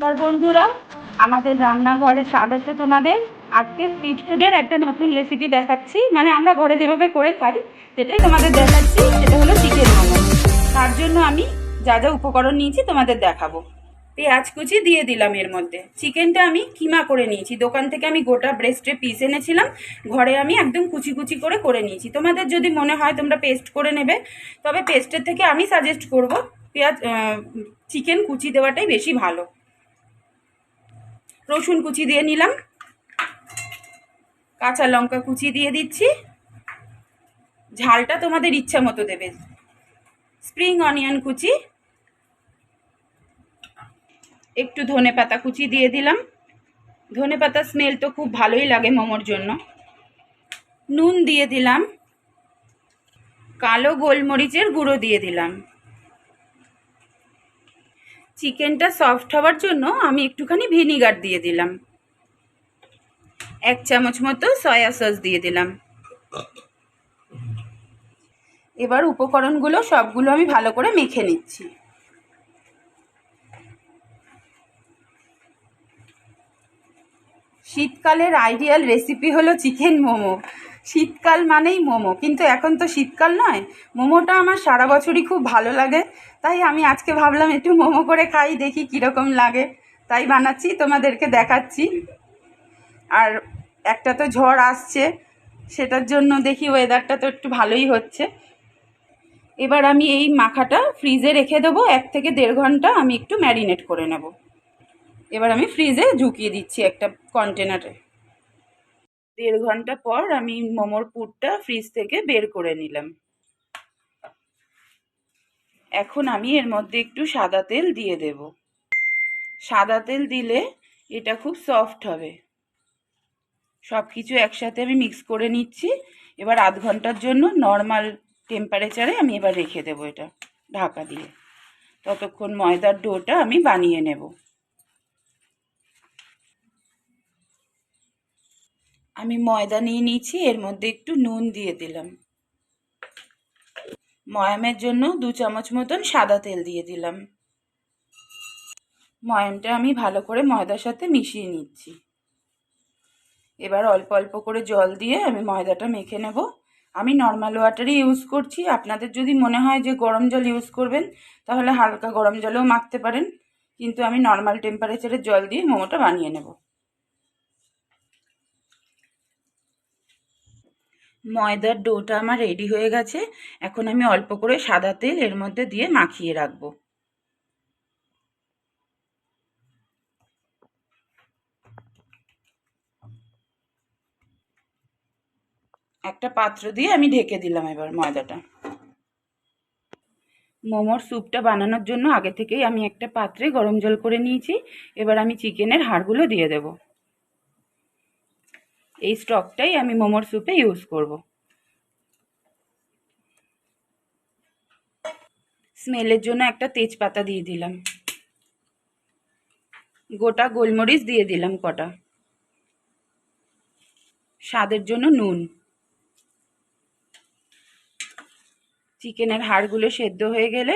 নমস্কার বন্ধুরা, আমাদের রান্নাঘরে আছে তোমাদের। আজকে স্ট্রিট ফুডের একটা নতুন রেসিপি দেখাচ্ছি। মানে আমরা ঘরে যেভাবে করে পারি সেটাই তোমাদের দেখাচ্ছি। সেটা হলো চিকেন মোমো তার জন্য আমি যা যা উপকরণ নিয়েছি তোমাদের দেখাবো। পেঁয়াজ কুচি দিয়ে দিলাম এর মধ্যে। চিকেনটা আমি কিমা করে নিয়েছি। দোকান থেকে আমি গোটা ব্রেস্টে পিস এনেছিলাম। ঘরে আমি একদম কুচি কুচি করে করে নিয়েছি। তোমাদের যদি মনে হয় তোমরা পেস্ট করে নেবে, তবে পেস্টের থেকে আমি সাজেস্ট করব, পেঁয়াজ চিকেন কুচি দেওয়াটাই বেশি ভালো। রসুন কুচি দিয়ে নিলাম। কাঁচা লঙ্কা কুচি দিয়ে দিচ্ছি। ঝালটা তোমাদের ইচ্ছা মতো দেবে। স্প্রিং অনিয়ন কুচি। একটু ধনে পাতা কুচি দিয়ে দিলাম। ধনে পাতা স্মেল তো খুব ভালোই লাগে মোমোর জন্য। নুন দিয়ে দিলাম। কালো গোলমরিচের গুঁড়ো দিয়ে দিলাম। চিকেনটা সফট হওয়ার জন্য আমি একটুখানি ভিনিগার দিয়ে দিলাম। এক চামচ মতো সয়া সস দিয়ে দিলাম। এবার উপকরণগুলো সবগুলো আমি ভালো করে মেখে নিচ্ছি। শীতকালের আইডিয়াল রেসিপি হলো চিকেন মোমো। শীতকাল মানেই মোমো। কিন্তু এখন তো শীতকাল নয়, মোমোটা আমার সারা বছরই খুব ভালো লাগে। তাই আমি আজকে ভাবলাম একটু মোমো করে খাই, দেখি কীরকম লাগে। তাই বানাচ্ছি, তোমাদেরকে দেখাচ্ছি। আর একটা তো ঝড় আসছে, সেটার জন্য দেখি ওয়েদারটা তো একটু ভালোই হচ্ছে। এবার আমি এই মাখাটা ফ্রিজে রেখে দেবো, এক থেকে দেড় ঘণ্টা আমি একটু ম্যারিনেট করে নেব। এবার আমি ফ্রিজে ঢুকিয়ে দিচ্ছি একটা কন্টেনারে দেড় ঘণ্টা পর আমি মোমোর পুরটা ফ্রিজ থেকে বের করে নিলাম। এখন আমি এর মধ্যে একটু সাদা তেল দিয়ে দেব। সাদা তেল দিলে এটা খুব সফট হবে। সব কিছু একসাথে আমি মিক্স করে নিচ্ছি। এবার আধ ঘণ্টার জন্য নর্মাল টেম্পারেচারে আমি এবার রেখে দেবো এটা ঢাকা দিয়ে। ততক্ষণ ময়দার ডোটা আমি বানিয়ে নেব। আমি ময়দা নিয়ে নিয়েছি, এর মধ্যে একটু নুন দিয়ে দিলাম। ময়ামের জন্য দু চামচ মতন সাদা তেল দিয়ে দিলাম। ময়ামটা আমি ভালো করে ময়দার সাথে মিশিয়ে নিচ্ছি। এবার অল্প অল্প করে জল দিয়ে আমি ময়দাটা মেখে নেব। আমি নর্মাল ওয়াটারই ইউজ করছি। আপনাদের যদি মনে হয় যে গরম জল ইউজ করবেন, তাহলে হালকা গরম জলেও মাখতে পারেন। কিন্তু আমি নর্মাল টেম্পারেচারের জল দিয়ে মোমোটা বানিয়ে নেব। ময়দার ডোটা আমার রেডি হয়ে গেছে। এখন আমি অল্প করে সাদা তেল এর মধ্যে দিয়ে মাখিয়ে রাখব। একটা পাত্র দিয়ে আমি ঢেকে দিলাম এবার ময়দাটা। মোমোর স্যুপটা বানানোর জন্য আগে থেকেই আমি একটা পাত্রে গরম জল করে নিয়েছি। এবার আমি চিকেনের হাড়গুলো দিয়ে দেব। এই স্টকটাই আমি মোমোর স্যুপে ইউজ করব। স্মেলের জন্য একটা তেজপাতা দিয়ে দিলাম। গোটা গোলমরিচ দিয়ে দিলাম কটা। স্বাদের জন্য নুন। চিকেনের হাড়গুলো সেদ্ধ হয়ে গেলে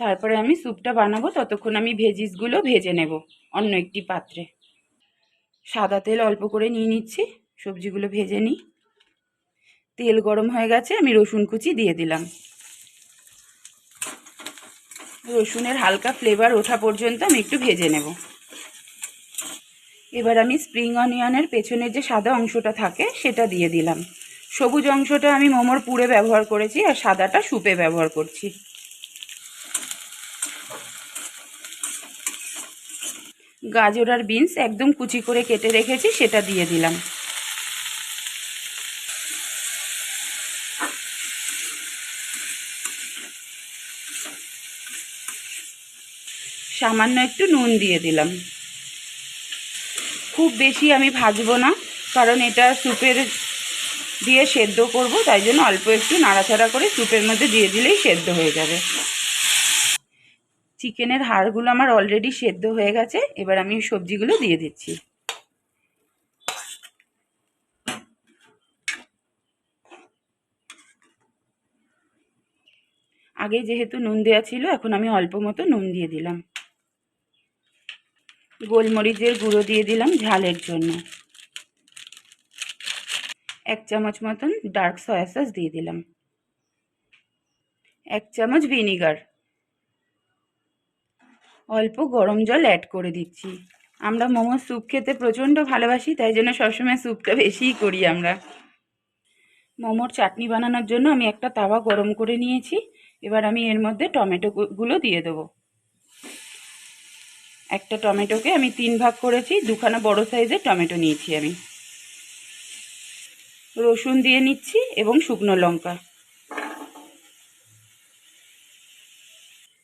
তারপরে আমি স্যুপটা বানাবো, ততক্ষণ আমি ভেজিসগুলো ভেজে নেব অন্য একটি পাত্রে। সাদা তেল অল্প করে নিয়ে নিচ্ছি। সবজিগুলো ভেজে নিই। তেল গরম হয়ে গেছে, আমি রসুন কুচি দিয়ে দিলাম। রসুনের হালকা ফ্লেভার ওঠা পর্যন্ত আমি একটু ভেজে নেব। এবার আমি স্প্রিং অনিয়নের পেছনের যে সাদা অংশটা থাকে, সেটা দিয়ে দিলাম। সবুজ অংশটা আমি মোমোর পুরে ব্যবহার করেছি, আর সাদাটা সুপে ব্যবহার করছি। গাজর আর বিনস একদম কুচি করে কেটে রেখেছি, সেটা দিয়ে দিলাম। সামান্য একটু নুন দিয়ে দিলাম। খুব বেশি আমি ভাজবো না, কারণ এটা স্যুপের দিয়ে সেদ্ধ করব, তাই জন্য অল্প একটু নাড়াচাড়া করে স্যুপের মধ্যে দিয়ে দিলেই সেদ্ধ হয়ে যাবে। চিকেনের হাড়গুলো আমার অলরেডি সেদ্ধ হয়ে গেছে, এবার আমি সবজিগুলো দিয়ে দিচ্ছি। আগে যেহেতু নুন দেওয়া ছিল, এখন আমি অল্প মতো নুন দিয়ে দিলাম। গোলমরিচের গুঁড়ো দিয়ে দিলাম ঝালের জন্য। এক চামচ মতন ডার্ক সয়া সস দিয়ে দিলাম। এক চামচ ভিনিগার অল্প গরম জল অ্যাড করে দিচ্ছি। আমরা মোমো স্যুপ খেতে প্রচণ্ড ভালোবাসি, তাই জন্য সবসময় স্যুপটা বেশিই করি আমরা। মোমোর চাটনি বানানোর জন্য আমি একটা তাওয়া গরম করে নিয়েছি। এবার আমি এর মধ্যে টমেটোগুলো দিয়ে দেবো। একটা টমেটোকে আমি তিন ভাগ করেছি, দুখানা বড় সাইজের টমেটো নিয়েছি আমি। রসুন দিয়ে নিচ্ছি এবং শুকনো লঙ্কা।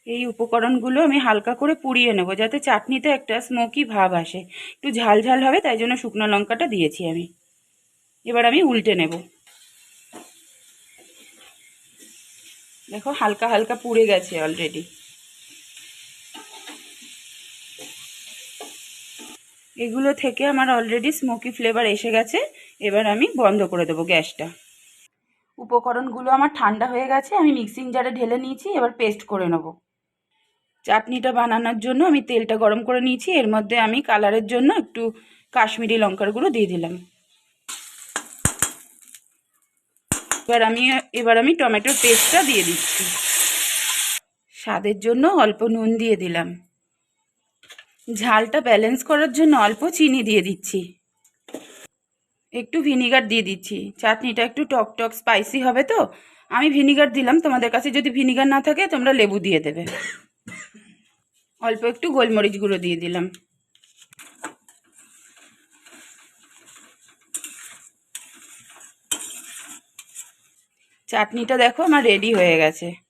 এই উপকরণগুলো আমি হালকা করে পুড়িয়ে নেব, যাতে চাটনিতে একটা স্মোকি ভাব আসে। একটু ঝাল ঝাল হবে, তাই জন্য শুকনো লঙ্কাটা দিয়েছি আমি। এবার আমি উল্টে নেব। দেখো, হালকা হালকা পুড়ে গেছে অলরেডি এগুলো থেকে আমার অলরেডি স্মোকি ফ্লেভার এসে গেছে। এবার আমি বন্ধ করে দেবো গ্যাসটা। উপকরণগুলো আমার ঠান্ডা হয়ে গেছে, আমি মিক্সিং জারে ঢেলে নিয়েছি, এবার পেস্ট করে নেব। চাটনিটা বানানোর জন্য আমি তেলটা গরম করে নিয়েছি, এর মধ্যে আমি কালারের জন্য একটু কাশ্মীরি লঙ্কার গুঁড়ো দিয়ে দিলাম। এবার আমি এবার আমি টমেটোর পেস্টটা দিয়ে দিচ্ছি। স্বাদের জন্য অল্প নুন দিয়ে দিলাম। ঝালটা ব্যালেন্স করার জন্য অল্প চিনি দিয়ে দিচ্ছি। একটু ভিনিগার দিয়ে দিচ্ছি। চাটনিটা একটু টক টক স্পাইসি হবে তো? আমি ভিনিগার দিলাম, তোমাদের কাছে যদি ভিনিগার না থাকে, তোমরা লেবু দিয়ে দেবে। অল্প একটু গোলমরিচ গুঁড়ো দিয়ে দিলাম। চাটনিটা দেখো আমার রেডি হয়ে গেছে।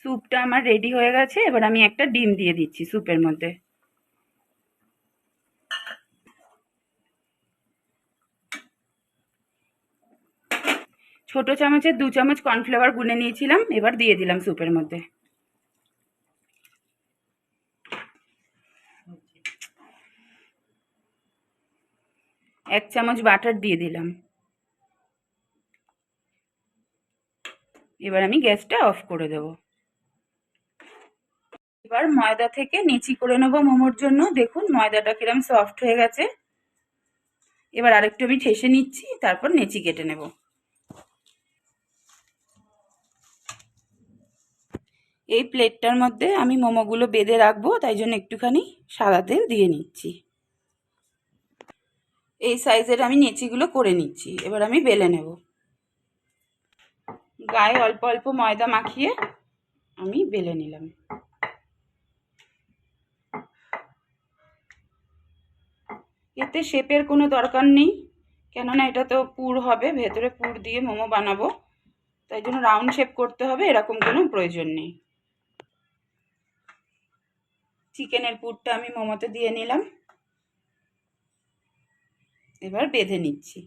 স্যুপটা আমার রেডি হয়ে গেছে, এবার আমি একটা ডিম দিয়ে দিচ্ছি স্যুপের মধ্যে। ছোট চামচের দু চামচ কর্নফ্লাওয়ার গুনে নিয়েছিলাম, এবার দিয়ে দিলাম স্যুপের মধ্যে। এক চামচ বাটার দিয়ে দিলাম। এবার আমি গ্যাসটা অফ করে দেব। এবার ময়দা থেকে নিচি করে নেব মোমোর জন্য। দেখুন, ময়দাটা কিরম সফট হয়ে গেছে। এবার আরেকটু আমি ঠেসে নিচ্ছি, তারপর নেচি কেটে নেব। এই প্লেটটার মধ্যে আমি মোমোগুলো বেঁধে রাখব, তাই জন্য একটুখানি সাদা তেল দিয়ে নিচ্ছি। এই সাইজের আমি নেচিগুলো করে নিচ্ছি, এবার আমি বেলে নেব। গায়ে অল্প অল্প ময়দা মাখিয়ে আমি বেলে নিলাম। এতে শেপের কোনো দরকার নেই। কেননা এটা তো পুর হবে, ভেতরে পুর দিয়ে মোমো বানাবো। তাই জন্য রাউন্ড শেপ করতে হবে, এরকম কোনো প্রয়োজন নেই। চিকেনের পুরটা আমি মোমোতে দিয়ে নিলাম। এবার বেঁধে নিচ্ছি।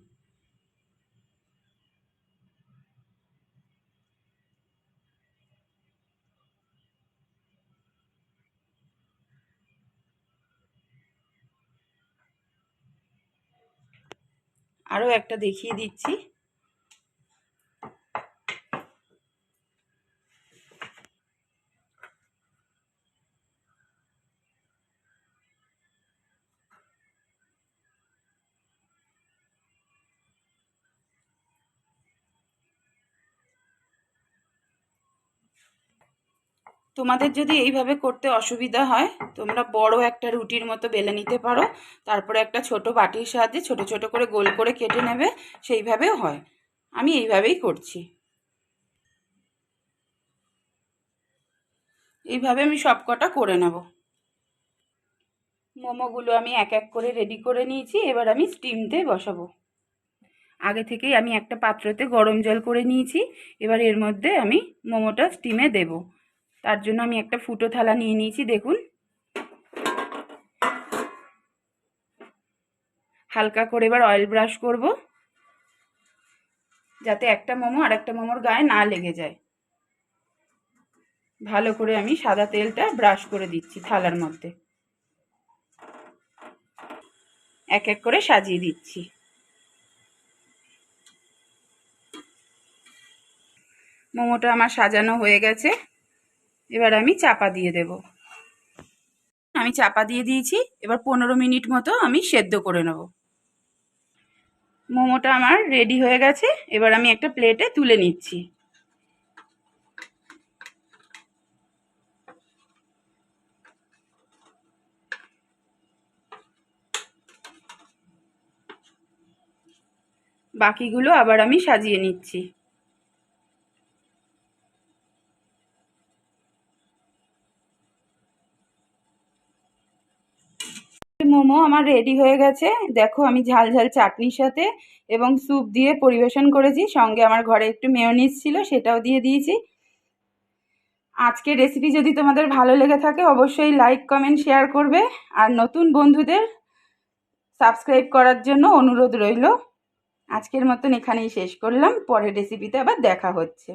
আরও একটা দেখিয়ে দিচ্ছি। তোমাদের যদি এইভাবে করতে অসুবিধা হয়, তোমরা বড় একটা রুটির মতো বেলে নিতে পারো। তারপরে একটা ছোট বাটির সাহায্যে ছোট ছোট করে গোল করে কেটে নেবে সেইভাবেও হয়। আমি এইভাবেই করছি। এইভাবে আমি সব কটা করে নেব। মোমোগুলো আমি এক এক করে রেডি করে নিয়েছি, এবার আমি স্টিমতে বসাবো। আগে থেকেই আমি একটা পাত্রতে গরম জল করে নিয়েছি, এবার এর মধ্যে আমি মোমোটা স্টিমে দেবো। তার জন্য আমি একটা ফুটো থালা নিয়ে নিয়েছি, দেখুন। হালকা করে এবার অয়েল ব্রাশ করব, যাতে একটা মোমো আর একটা মোমোর গায়ে না লেগে যায়। ভালো করে আমি সাদা তেলটা ব্রাশ করে দিচ্ছি থালার মধ্যে। এক এক করে সাজিয়ে দিচ্ছি। মোমোটা আমার সাজানো হয়ে গেছে। এবার আমি চাপা দিয়ে দেব। আমি চাপা দিয়ে দিয়েছি, এবার পনেরো মিনিট মতো আমি সেদ্ধ করে নেব। মোমোটা আমার রেডি হয়ে গেছে, এবার আমি একটা প্লেটে তুলে নিচ্ছি। বাকিগুলো আবার আমি সাজিয়ে নিচ্ছি। মোমো আমার রেডি হয়ে গেছে। দেখো আমি ঝাল ঝাল চাটনির সাথে এবং স্যুপ দিয়ে পরিবেশন করেছি। সঙ্গে আমার ঘরে একটু মেয়নিজ ছিল, সেটাও দিয়ে দিয়েছি। আজকের রেসিপি যদি তোমাদের ভালো লেগে থাকে, অবশ্যই লাইক কমেন্ট শেয়ার করবে। আর নতুন বন্ধুদের সাবস্ক্রাইব করার জন্য অনুরোধ রইল। আজকের মতন এখানেই শেষ করলাম। পরের রেসিপিতে আবার দেখা হচ্ছে।